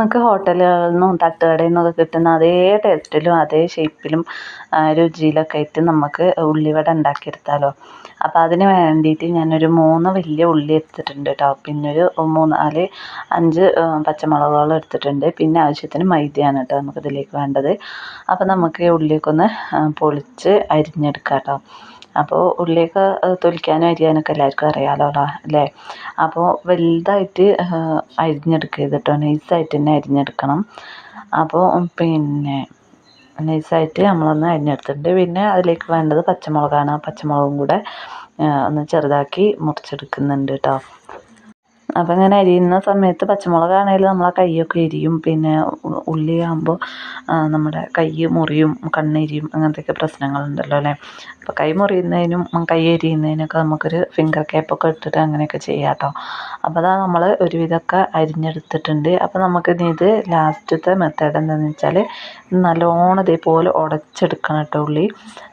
നമുക്ക് ഹോട്ടലുകളിൽ നിന്നും തട്ടുകടയിൽ നിന്നൊക്കെ കിട്ടുന്ന അതേ ടേസ്റ്റിലും അതേ ഷേപ്പിലും രുചിയിലൊക്കെ ആയിട്ട് നമുക്ക് ഉള്ളിവട ഉണ്ടാക്കിയെടുത്താലോ. അപ്പോൾ അതിന് വേണ്ടിയിട്ട് ഞാനൊരു മൂന്ന് വലിയ ഉള്ളി എടുത്തിട്ടുണ്ട് കേട്ടോ പിന്നെ ഒരു മൂന്ന് നാല് അഞ്ച് പച്ചമുളകുകൾ എടുത്തിട്ടുണ്ട്. പിന്നെ ആവശ്യത്തിന് മൈദയാണ് കേട്ടോ നമുക്കിതിലേക്ക് വേണ്ടത്. അപ്പോൾ നമുക്ക് ഈ ഉള്ളിയൊക്കെ ഒന്ന് പൊളിച്ച് അരിഞ്ഞെടുക്കാം കേട്ടോ അപ്പോൾ ഉള്ളിയൊക്കെ തൊലിക്കാനും അരിയാനൊക്കെ എല്ലാവർക്കും അറിയാമല്ലോ അല്ലേ? അപ്പോൾ വലുതായിട്ട് അരിഞ്ഞെടുക്കരുത് കേട്ടോ നൈസായിട്ട് തന്നെ അരിഞ്ഞെടുക്കണം. അപ്പോൾ പിന്നെ നൈസായിട്ട് നമ്മളൊന്ന് അരിഞ്ഞെടുത്തിട്ടുണ്ട്. പിന്നെ അതിലേക്ക് വേണ്ടത് പച്ചമുളകാണ്. പച്ചമുളകും കൂടെ ഒന്ന് ചെറുതാക്കി മുറിച്ചെടുക്കുന്നുണ്ട് കേട്ടോ അപ്പോൾ ഇങ്ങനെ അരിയുന്ന സമയത്ത് പച്ചമുളകാണെങ്കിൽ നമ്മളെ കൈയൊക്കെ എരിയും. പിന്നെ ഉള്ളിയാകുമ്പോൾ നമ്മുടെ കൈ മുറിയും കണ്ണെരിയും അങ്ങനത്തെയൊക്കെ പ്രശ്നങ്ങളുണ്ടല്ലോ അല്ലേ? അപ്പോൾ കൈ മുറിയുന്നതിനും കൈ എരിയുന്നതിനൊക്കെ നമുക്കൊരു ഫിംഗർ ക്യാപ്പൊക്കെ ഇട്ടിട്ട് അങ്ങനെയൊക്കെ ചെയ്യാം കേട്ടോ അപ്പോൾ അതാ നമ്മൾ ഒരുവിധമൊക്കെ അരിഞ്ഞെടുത്തിട്ടുണ്ട്. അപ്പോൾ നമുക്ക് ഇനി ഇത് ലാസ്റ്റത്തെ മെത്തേഡ് എന്താണെന്ന് വെച്ചാൽ നല്ലോണം ഇതേപോലെ ഉടച്ചെടുക്കണം കേട്ടോ ഉള്ളി.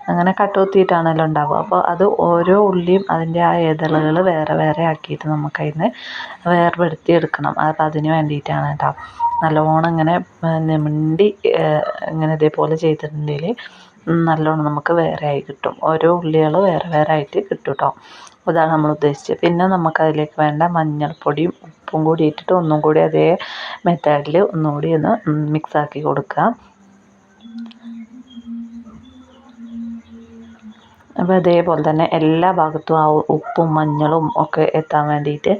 അങ്ങനെ കട്ടുകുത്തിയിട്ടാണല്ലോ ഉണ്ടാവുക. അപ്പോൾ അത് ഓരോ ഉള്ളിയും അതിന്റെ ആ ഇതളുകൾ വേറെ വേറെ ആക്കിയിട്ട് നമുക്കതിൽ നിന്ന് വേർപെടുത്തി എടുക്കണം അപ്പോൾ അതിന് വേണ്ടിയിട്ടാണ് കേട്ടോ നല്ലോണം ഇങ്ങനെ നിമിണ്ടി ഇങ്ങനെ ഇതേപോലെ ചെയ്തിട്ടുണ്ടെങ്കിൽ നല്ലോണം നമുക്ക് വേറെ ആയി കിട്ടും. ഓരോ ഉള്ളികൾ വേറെ വേറെ ആയിട്ട് കിട്ടും കേട്ടോ ഇതാണ് നമ്മൾ ഉദ്ദേശിച്ചത്. പിന്നെ നമുക്ക് അതിലേക്ക് വേണ്ട മഞ്ഞൾപ്പൊടിയും ഉപ്പും കൂടി ഇട്ടിട്ട് ഒന്നും കൂടി അതേ മെത്തേഡിൽ ഒന്നും കൂടി ഒന്ന് മിക്സാക്കി കൊടുക്കുക. അപ്പോൾ അതേപോലെ തന്നെ എല്ലാ ഭാഗത്തും ആ ഉപ്പും മഞ്ഞളും ഒക്കെ എത്താൻ വേണ്ടിയിട്ട്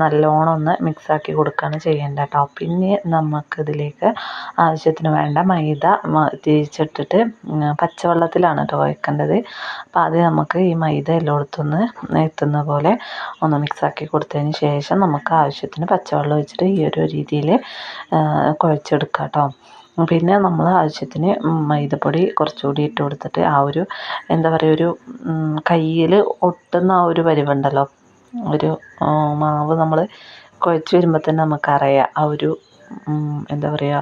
നല്ലോണം ഒന്ന് മിക്സാക്കി കൊടുക്കുകയാണ് ചെയ്യേണ്ടത് കേട്ടോ പിന്നെ നമുക്കിതിലേക്ക് ആവശ്യത്തിന് വേണ്ട മൈദ തിരിച്ചിട്ടിട്ട് പച്ചവെള്ളത്തിലാണ് കേട്ടോ വയ്ക്കേണ്ടത്. അപ്പോൾ ആദ്യം നമുക്ക് ഈ മൈദ എല്ലായിടത്തുനിന്ന് എത്തുന്ന പോലെ ഒന്ന് മിക്സാക്കി കൊടുത്തതിന് ശേഷം നമുക്ക് ആവശ്യത്തിന് പച്ചവെള്ളം ഒഴിച്ചിട്ട് ഈ ഒരു രീതിയിൽ കുഴച്ചെടുക്കാം കേട്ടോ പിന്നെ നമ്മൾ ആവശ്യത്തിന് മൈദപ്പൊടി കുറച്ചുകൂടി ഇട്ട് കൊടുത്തിട്ട് ആ ഒരു എന്താ പറയുക ഒരു കയ്യിൽ ഒട്ടുന്ന ആ ഒരു പരിവുണ്ടല്ലോ. ഒരു മാവ് നമ്മൾ കുഴച്ച് വരുമ്പോൾ തന്നെ നമുക്കറിയാം. ആ ഒരു എന്താ പറയുക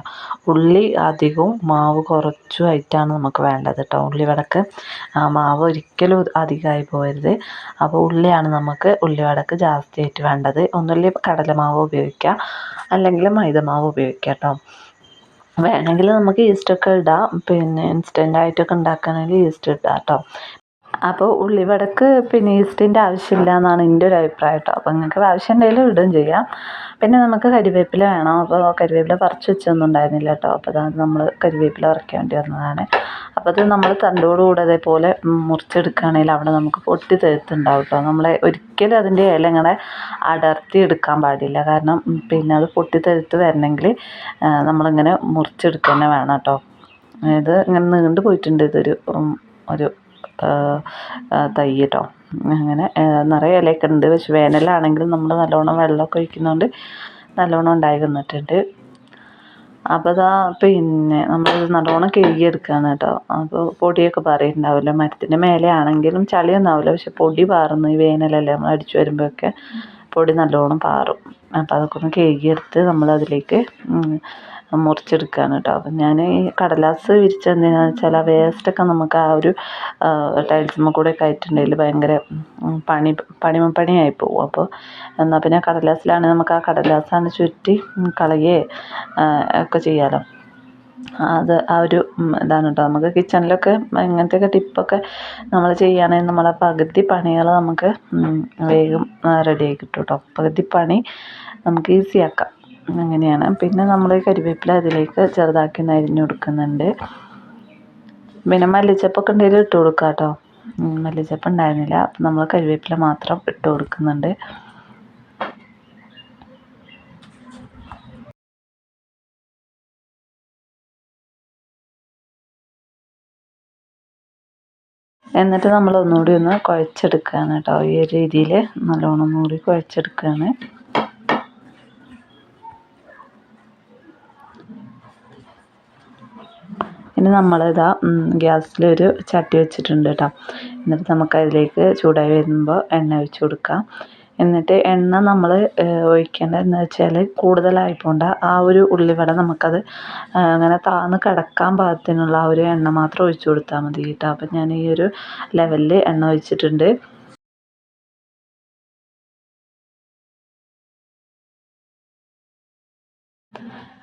ഉള്ളി അധികവും മാവ് കുറച്ചും ആയിട്ടാണ് നമുക്ക് വേണ്ടത് കേട്ടോ ആ മാവ് ഒരിക്കലും അധികമായി പോകരുത് അപ്പോൾ ഉള്ളിയാണ് നമുക്ക് ഉള്ളി വടക്ക് ജാസ്തിയായിട്ട് വേണ്ടത്. ഒന്നുമില്ലെങ്കിൽ കടലമാവ് ഉപയോഗിക്കുക അല്ലെങ്കിൽ മൈദമാവ് ഉപയോഗിക്കുക കേട്ടോ വേണമെങ്കിൽ നമുക്ക് ഈസ്റ്റൊക്കെ ഇടാം. പിന്നെ ഇൻസ്റ്റന്റ് ആയിട്ടൊക്കെ ഉണ്ടാക്കുകയാണെങ്കിൽ ഈസ്റ്റ് ഇടാം കേട്ടോ അപ്പോൾ ഉള്ളിവടക്ക് പിന്നെ ഈസ്റ്റിന്റെ ആവശ്യമില്ല എന്നാണ് എന്റെ ഒരു അഭിപ്രായം കേട്ടോ. അപ്പോൾ നിങ്ങൾക്ക് ആവശ്യം ഉണ്ടെങ്കിൽ ഇടുകയും ചെയ്യാം. പിന്നെ നമുക്ക് കരിവേപ്പില വേണം. അപ്പോൾ കരിവേപ്പില പറിച്ച് വെച്ചൊന്നും ഉണ്ടായിരുന്നില്ല കേട്ടോ. അപ്പോൾ അതാണ് നമ്മൾ കരിവേപ്പില പറിക്കേണ്ടി വന്നതാണ്. അപ്പോൾ അത് നമ്മൾ തണ്ടോടുകൂടെ അതേപോലെ മുറിച്ചെടുക്കുകയാണെങ്കിൽ അവിടെ നമുക്ക് പൊട്ടി തെഴുത്തുണ്ടാവും കേട്ടോ. നമ്മളെ ഒരിക്കലും അതിന്റെ ഇല ഇങ്ങനെ അടർത്തി എടുക്കാൻ പാടില്ല. കാരണം പിന്നെ അത് പൊട്ടി തെഴുത്ത് വരണമെങ്കിൽ നമ്മളിങ്ങനെ മുറിച്ചെടുക്കുക തന്നെ വേണം കേട്ടോ. ഇത് ഇങ്ങനെ നീണ്ടു പോയിട്ടുണ്ട്. ഇതൊരു ഒരു തൈ അങ്ങനെ നിറയെ ഇലയൊക്കെ ഉണ്ട്. പക്ഷെ വേനലാണെങ്കിലും നമ്മൾ നല്ലോണം വെള്ളമൊക്കെ ഒഴിക്കുന്നതുകൊണ്ട് നല്ലോണം ഉണ്ടായി വന്നിട്ടുണ്ട് അപ്പോൾ ഇതാ പിന്നെ നമ്മൾ നല്ലോണം കഴുകിയെടുക്കുകയാണ് കേട്ടോ. അപ്പോൾ പൊടിയൊക്കെ പാറിയിട്ടുണ്ടാവില്ല മരത്തിന്റെ മേലെ ആണെങ്കിലും ചളിയൊന്നും ആവില്ല പക്ഷെ പൊടി പാറുന്നു. ഈ വേനലല്ലേ നമ്മൾ അടിച്ചു വരുമ്പോഴൊക്കെ പൊടി നല്ലോണം പാറും. അപ്പോൾ അതൊക്കെ ഒന്ന് കഴുകിയെടുത്ത് നമ്മളതിലേക്ക് മുറിച്ചെടുക്കുകയാണ് കേട്ടോ അപ്പം ഞാൻ ഈ കടലാസ് വിരിച്ചത് വെച്ചാൽ ആ വേസ്റ്റൊക്കെ നമുക്ക് ആ ഒരു ടൈൽസുമ്മ കൂടെ ആയിട്ടുണ്ടെങ്കിൽ ഭയങ്കര പണി പണിമ പണിയായി പോകും അപ്പോൾ എന്നാൽ പിന്നെ കടലാസിലാണെങ്കിൽ നമുക്ക് ആ കടലാസാണ് ചുറ്റി കളയുകയെ ഒക്കെ ചെയ്യാമല്ലോ അത് ആ ഒരു ഇതാണ് കേട്ടോ. നമുക്ക് കിച്ചണിലൊക്കെ ഇങ്ങനത്തെയൊക്കെ ടിപ്പൊക്കെ നമ്മൾ ചെയ്യുകയാണെങ്കിൽ നമ്മളെ പകുതി പണികൾ നമുക്ക് വേഗം റെഡിയായി കിട്ടും കേട്ടോ. പകുതി പണി നമുക്ക് ഈസി ആക്കാം അങ്ങനെയാണ്. പിന്നെ നമ്മൾ കരിവേപ്പില അതിലേക്ക് ചെറുതാക്കി നരിഞ്ഞു കൊടുക്കുന്നുണ്ട്. പിന്നെ മല്ലിച്ചപ്പൊക്കെ ഉണ്ടെങ്കിൽ ഇട്ട് കൊടുക്കുക കേട്ടോ മല്ലിച്ചപ്പ് ഉണ്ടായിരുന്നില്ല. അപ്പം നമ്മൾ കരിവേപ്പില മാത്രം ഇട്ട് കൊടുക്കുന്നുണ്ട്. എന്നിട്ട് നമ്മൾ ഒന്നുകൂടി ഒന്ന് കുഴച്ചെടുക്കുകയാണ് കേട്ടോ ഈ ഒരു രീതിയിൽ നല്ലോണം ഒന്നുകൂടി കുഴച്ചെടുക്കുകയാണ് ഇനി നമ്മളിതാ ഗ്യാസിലൊരു ചട്ടി വെച്ചിട്ടുണ്ട് കേട്ടോ. എന്നിട്ട് നമുക്കതിലേക്ക് ചൂടായി വരുമ്പോൾ എണ്ണ ഒഴിച്ച് കൊടുക്കാം. എന്നിട്ട് എണ്ണ നമ്മൾ ഒഴിക്കേണ്ടത് എന്ന് വെച്ചാൽ കൂടുതലായി പോണ്ട ആ ഒരു ഉള്ളിവട നമുക്കത് അങ്ങനെ താന്ന് കിടക്കാൻ പാകത്തിനുള്ള ആ ഒരു എണ്ണ മാത്രം ഒഴിച്ച് കൊടുത്താൽ മതി കേട്ടോ. അപ്പം ഞാൻ ഈ ഒരു ലെവലിൽ എണ്ണ ഒഴിച്ചിട്ടുണ്ട്.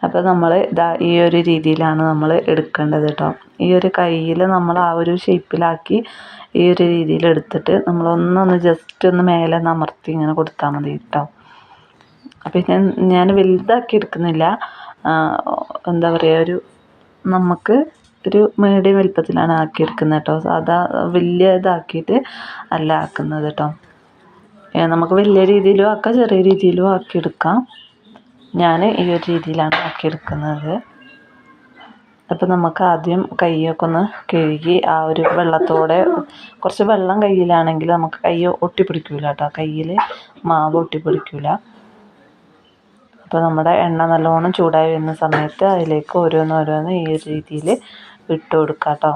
അപ്പോൾ നമ്മൾ ഇതാ ഈ ഒരു രീതിയിലാണ് നമ്മൾ എടുക്കേണ്ടത് കേട്ടോ. ഈ ഒരു കയ്യിൽ നമ്മൾ ആ ഒരു ഷേപ്പിലാക്കി ഈ ഒരു രീതിയിൽ എടുത്തിട്ട് നമ്മളൊന്നൊന്ന് ജസ്റ്റ് ഒന്ന് മേലെ ഒന്ന് അമർത്തി ഇങ്ങനെ കൊടുത്താൽ മതി കേട്ടോ. പിന്നെ ഞാൻ വലുതാക്കി എടുക്കുന്നില്ല. എന്താ പറയുക ഒരു നമുക്ക് ഒരു മീഡിയം വലിപ്പത്തിലാണ് ആക്കിയെടുക്കുന്നത് കേട്ടോ. സാധാ വലിയ ഇതാക്കിയിട്ട് അല്ല ആക്കുന്നത് കേട്ടോ. നമുക്ക് വലിയ രീതിയിലും ആക്കാം ചെറിയ രീതിയിലും ആക്കിയെടുക്കാം ഞാൻ ഈ ഒരു രീതിയിലാണ് ആക്കിയെടുക്കുന്നത്. അപ്പോൾ നമുക്ക് ആദ്യം കൈയൊക്കെ ഒന്ന് കഴുകി ആ ഒരു വെള്ളത്തോടെ കുറച്ച് വെള്ളം കയ്യിലാണെങ്കിൽ നമുക്ക് കൈ ഒട്ടിപ്പിടിക്കില്ല കേട്ടോ. കയ്യിൽ മാവ് ഒട്ടിപ്പിടിക്കില്ല അപ്പോൾ നമ്മുടെ എണ്ണ നല്ലോണം ചൂടായി വരുന്ന സമയത്ത് അതിലേക്ക് ഓരോന്നോരോന്ന് ഈ രീതിയിൽ ഇട്ട് കൊടുക്കാം കേട്ടോ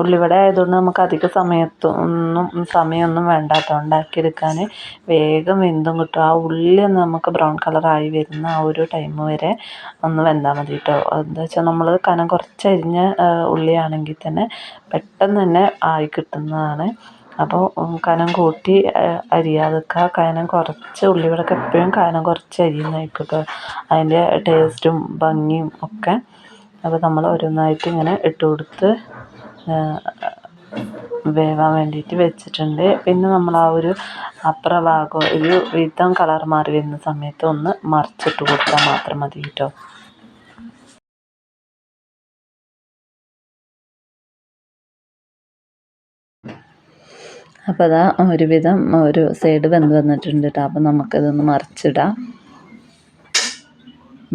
ഉള്ളിവട ആയതുകൊണ്ട് നമുക്ക് അധിക സമയത്തൊന്നും സമയമൊന്നും വേണ്ട കേട്ടോ ഉണ്ടാക്കിയെടുക്കാൻ വേഗം വെന്തും കിട്ടും. ആ ഉള്ളി ഒന്ന് നമുക്ക് ബ്രൗൺ കളറായി വരുന്ന ആ ഒരു ടൈം വരെ ഒന്ന് വെന്താൽ മതി കേട്ടോ എന്താ വെച്ചാൽ നമ്മൾ കനം കുറച്ചരിഞ്ഞ ഉള്ളിയാണെങ്കിൽ തന്നെ പെട്ടെന്ന് തന്നെ ആയി കിട്ടുന്നതാണ്. അപ്പോൾ കനം കൂട്ടി അരിയാതൊക്കെ കനം കുറച്ച് ഉള്ളിവിടൊക്കെ എപ്പോഴും കനം കുറച്ച് അരിയുന്നതായിക്കോട്ടെ കേട്ടോ അതിന്റെ ടേസ്റ്റും ഭംഗിയും ഒക്കെ. അപ്പോൾ നമ്മൾ ഓരോന്നായിട്ട് ഇങ്ങനെ ഇട്ട് കൊടുത്ത് വേവാൻ വേണ്ടിയിട്ട് വെച്ചിട്ടുണ്ട്. പിന്നെ നമ്മൾ ആ ഒരു അപ്പുറ ഭാഗം ഒരു വിധം കളർ മാറി വരുന്ന സമയത്ത് ഒന്ന് മറിച്ചിട്ട് കൊടുത്താൽ മാത്രം മതി കേട്ടോ. അപ്പോൾ അതാ ഒരുവിധം ഒരു സൈഡ് വെന്ത് വന്നിട്ടുണ്ട് കേട്ടോ അപ്പം നമുക്കിതൊന്ന് മറിച്ചിടാം.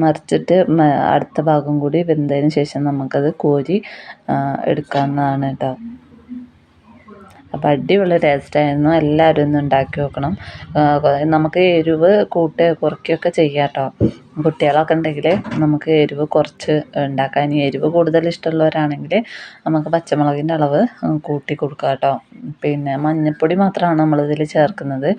മറിച്ചിട്ട് അടുത്ത ഭാഗം കൂടി വെന്തതിന് ശേഷം നമുക്കത് കോരി എടുക്കാവുന്നതാണ് കേട്ടോ അപ്പോൾ അടിപൊളി ടേസ്റ്റായിരുന്നു എല്ലാവരും ഒന്ന് ഉണ്ടാക്കി നോക്കണം. നമുക്ക് എരിവ് കൂട്ടുക കുറയ്ക്കുകയൊക്കെ ചെയ്യാം കേട്ടോ കുട്ടികളൊക്കെ ഉണ്ടെങ്കിൽ നമുക്ക് എരിവ് കുറച്ച് ഉണ്ടാക്കാൻ ഇനി എരിവ് കൂടുതൽ ഇഷ്ടമുള്ളവരാണെങ്കിൽ നമുക്ക് പച്ചമുളകിന്റെ അളവ് കൂട്ടി കൊടുക്കുക കേട്ടോ പിന്നെ മഞ്ഞൾപ്പൊടി മാത്രമാണ് നമ്മളിതിൽ ചേർക്കുന്നത്.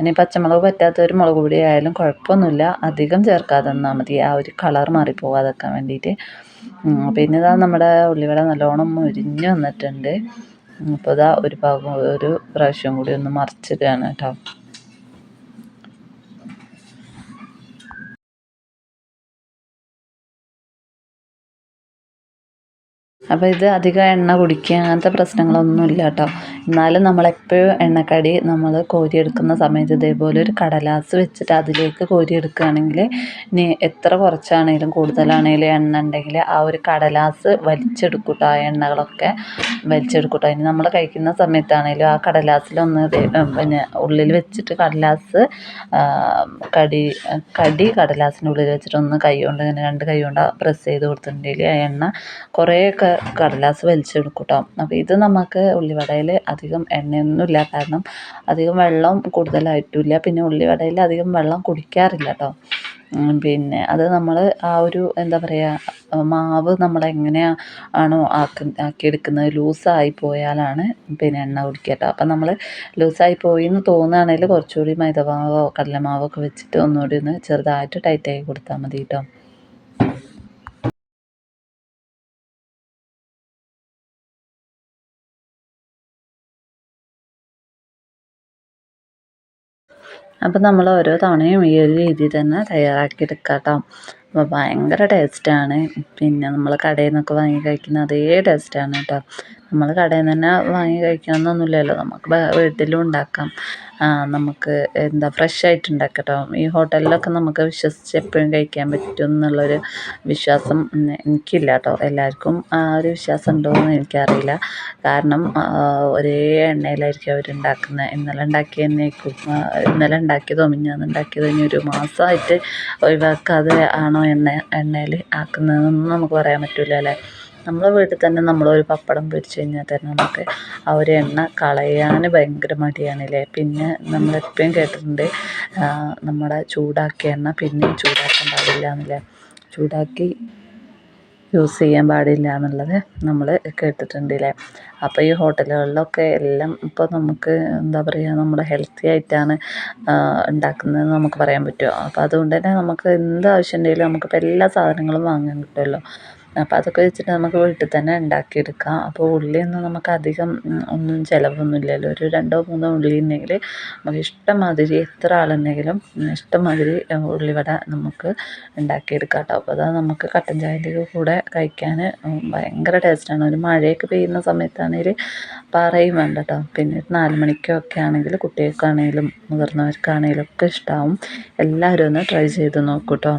ഇനി പച്ചമുളക് പറ്റാത്തൊരു മുളക് പൊടി ആയാലും കുഴപ്പമൊന്നുമില്ല. അധികം ചേർക്കാതെ നിന്നാൽ മതി. ആ ഒരു കളർ മാറിപ്പോകാതെക്കാൻ വേണ്ടിയിട്ട്. പിന്നെ ഇതാ നമ്മുടെ ഉള്ളിവട നല്ലോണം മുരിഞ്ഞ് വന്നിട്ടുണ്ട്. അപ്പോൾ ഇതാ ഒരു ഭാഗം ഒരു പ്രാവശ്യം കൂടി ഒന്ന് മറിച്ചിടുകയാണ് കേട്ടോ. അപ്പോൾ ഇത് അധികം എണ്ണ കുടിക്കുക അങ്ങനത്തെ പ്രശ്നങ്ങളൊന്നും ഇല്ല കേട്ടോ. എന്നാലും നമ്മളെപ്പോഴും എണ്ണക്കടി നമ്മൾ കോരിയെടുക്കുന്ന സമയത്ത് ഇതേപോലെ ഒരു കടലാസ് വെച്ചിട്ട് അതിലേക്ക് കോരിയെടുക്കുകയാണെങ്കിൽ ഇനി എത്ര കുറച്ചാണെങ്കിലും കൂടുതലാണെങ്കിലും എണ്ണ ഉണ്ടെങ്കിൽ ആ ഒരു കടലാസ് വലിച്ചെടുക്കൂട്ടോ ആ എണ്ണകളൊക്കെ വലിച്ചെടുക്കൂട്ടോ ഇനി നമ്മൾ കഴിക്കുന്ന സമയത്താണെങ്കിലും ആ കടലാസിലൊന്ന് പിന്നെ ഉള്ളിൽ വെച്ചിട്ട് കടലാസ് കടി കടി കടലാസിന്റെ ഉള്ളിൽ വെച്ചിട്ട് ഒന്ന് കൈ കൊണ്ട് ഇങ്ങനെ രണ്ട് കൈ കൊണ്ട് പ്രസ് ചെയ്ത് കൊടുത്തിട്ടുണ്ടെങ്കിൽ ആ എണ്ണ കുറേയൊക്കെ കടലാസ് വലിച്ചെടുക്കൂട്ടോ അപ്പോൾ ഇത് നമുക്ക് ഉള്ളിവടയിൽ അധികം എണ്ണയൊന്നുമില്ല കാരണം അധികം വെള്ളം കൂടുതലായിട്ടില്ല. പിന്നെ ഉള്ളിവടയിൽ അധികം വെള്ളം കുടിക്കാറില്ല കേട്ടോ പിന്നെ അത് നമ്മൾ ആ ഒരു എന്താ പറയുക മാവ് നമ്മൾ എങ്ങനെയാണ് ആണോ ആക്കി ആക്കിയെടുക്കുന്നത് ലൂസായി പോയാലാണ് പിന്നെ എണ്ണ കുടിക്കുക കേട്ടോ അപ്പം നമ്മൾ ലൂസായി പോയി എന്ന് തോന്നുകയാണെങ്കിൽ കുറച്ചുകൂടി മൈദമാവോ കടലമാവോ ഒക്കെ വെച്ചിട്ട് ഒന്നുകൂടി ഒന്ന് ചെറുതായിട്ട് ടൈറ്റാക്കി കൊടുത്താൽ മതി കേട്ടോ അപ്പം നമ്മൾ ഓരോ തവണയും ഈ ഒരു രീതിയിൽ തന്നെ തയ്യാറാക്കി എടുക്കാം കേട്ടോ അപ്പോൾ ഭയങ്കര ടേസ്റ്റാണ്. പിന്നെ നമ്മൾ കടയിൽ നിന്നൊക്കെ വാങ്ങി കഴിക്കുന്ന അതേ ടേസ്റ്റാണ് കേട്ടോ നമ്മൾ കടയിൽ നിന്ന് തന്നെ വാങ്ങി കഴിക്കണമെന്നൊന്നുമില്ലല്ലോ നമുക്ക് വീട്ടിലും ഉണ്ടാക്കാം. നമുക്ക് എന്താ ഫ്രഷ് ആയിട്ട് ഉണ്ടാക്കട്ടോ. ഈ ഹോട്ടലിലൊക്കെ നമുക്ക് വിശ്വസിച്ച് എപ്പോഴും കഴിക്കാൻ പറ്റും എന്നുള്ളൊരു വിശ്വാസം എനിക്കില്ല കേട്ടോ എല്ലാവർക്കും ആ ഒരു വിശ്വാസം ഉണ്ടോ എന്ന് എനിക്കറിയില്ല. കാരണം ഒരേ എണ്ണയിലായിരിക്കും അവരുണ്ടാക്കുന്നത് ഇന്നലെ എന്നെ ഇന്നലെ ഉണ്ടാക്കിയതോ മിഞ്ഞാന്ന് ഉണ്ടാക്കിയതോ ഇനി ഒരു മാസമായിട്ട് ഒഴിവാക്കാതെ ആണോ എണ്ണ എണ്ണയിൽ ആക്കുന്നതെന്നൊന്നും നമുക്ക് പറയാൻ പറ്റില്ല അല്ലേ? നമ്മളെ വീട്ടിൽ തന്നെ നമ്മളൊരു പപ്പടം പൊരിച്ച് കഴിഞ്ഞാൽ തന്നെ നമുക്ക് ആ ഒരു എണ്ണ കളയാൻ ഭയങ്കര മടിയാണല്ലേ പിന്നെ നമ്മളെപ്പോഴും കേട്ടിട്ടുണ്ട് നമ്മുടെ ചൂടാക്കിയ എണ്ണ പിന്നെയും ചൂടാക്കാൻ പാടില്ല എന്നല്ലേ? ചൂടാക്കി യൂസ് ചെയ്യാൻ പാടില്ല എന്നുള്ളത് നമ്മൾ കേട്ടിട്ടുണ്ട് അല്ലേ അപ്പോൾ ഈ ഹോട്ടലുകളിലൊക്കെ എല്ലാം ഇപ്പോൾ നമുക്ക് എന്താ പറയുക നമ്മുടെ ഹെൽത്തി ആയിട്ടാണ് ഉണ്ടാക്കുന്നതെന്ന് നമുക്ക് പറയാൻ പറ്റുമോ അപ്പോൾ അതുകൊണ്ട് തന്നെ നമുക്ക് എന്ത് ആവശ്യം ഉണ്ടെങ്കിലും നമുക്കിപ്പോൾ എല്ലാ സാധനങ്ങളും വാങ്ങാൻ കിട്ടുമല്ലോ അപ്പോൾ അതൊക്കെ വെച്ചിട്ട് നമുക്ക് വീട്ടിൽ തന്നെ ഉണ്ടാക്കിയെടുക്കാം. അപ്പോൾ ഉള്ളിയൊന്നും നമുക്ക് അധികം ഒന്നും ചിലവൊന്നുമില്ലല്ലോ. ഒരു രണ്ടോ മൂന്നോ ഉള്ളി ഉണ്ടെങ്കിൽ നമുക്ക് ഇഷ്ടംമാതിരി എത്ര ആളുണ്ടെങ്കിലും ഇഷ്ടംമാതിരി ഉള്ളിവട നമുക്ക് ഉണ്ടാക്കിയെടുക്കാം കേട്ടോ. അപ്പോൾ അതാ നമുക്ക് കട്ടൻ ചായന്റെ കൂടെ കഴിക്കാൻ ഭയങ്കര ടേസ്റ്റാണ്. ഒരു മഴയൊക്കെ പെയ്യുന്ന സമയത്താണെങ്കിൽ പറയും വേണ്ട കേട്ടോ പിന്നെ നാല് മണിക്കൊക്കെ ആണെങ്കിൽ കുട്ടികൾക്കാണെങ്കിലും മുതിർന്നവർക്കാണെങ്കിലും ഒക്കെ ഇഷ്ടമാവും എല്ലാവരും ഒന്ന് ട്രൈ ചെയ്ത് നോക്കൂ കേട്ടോ.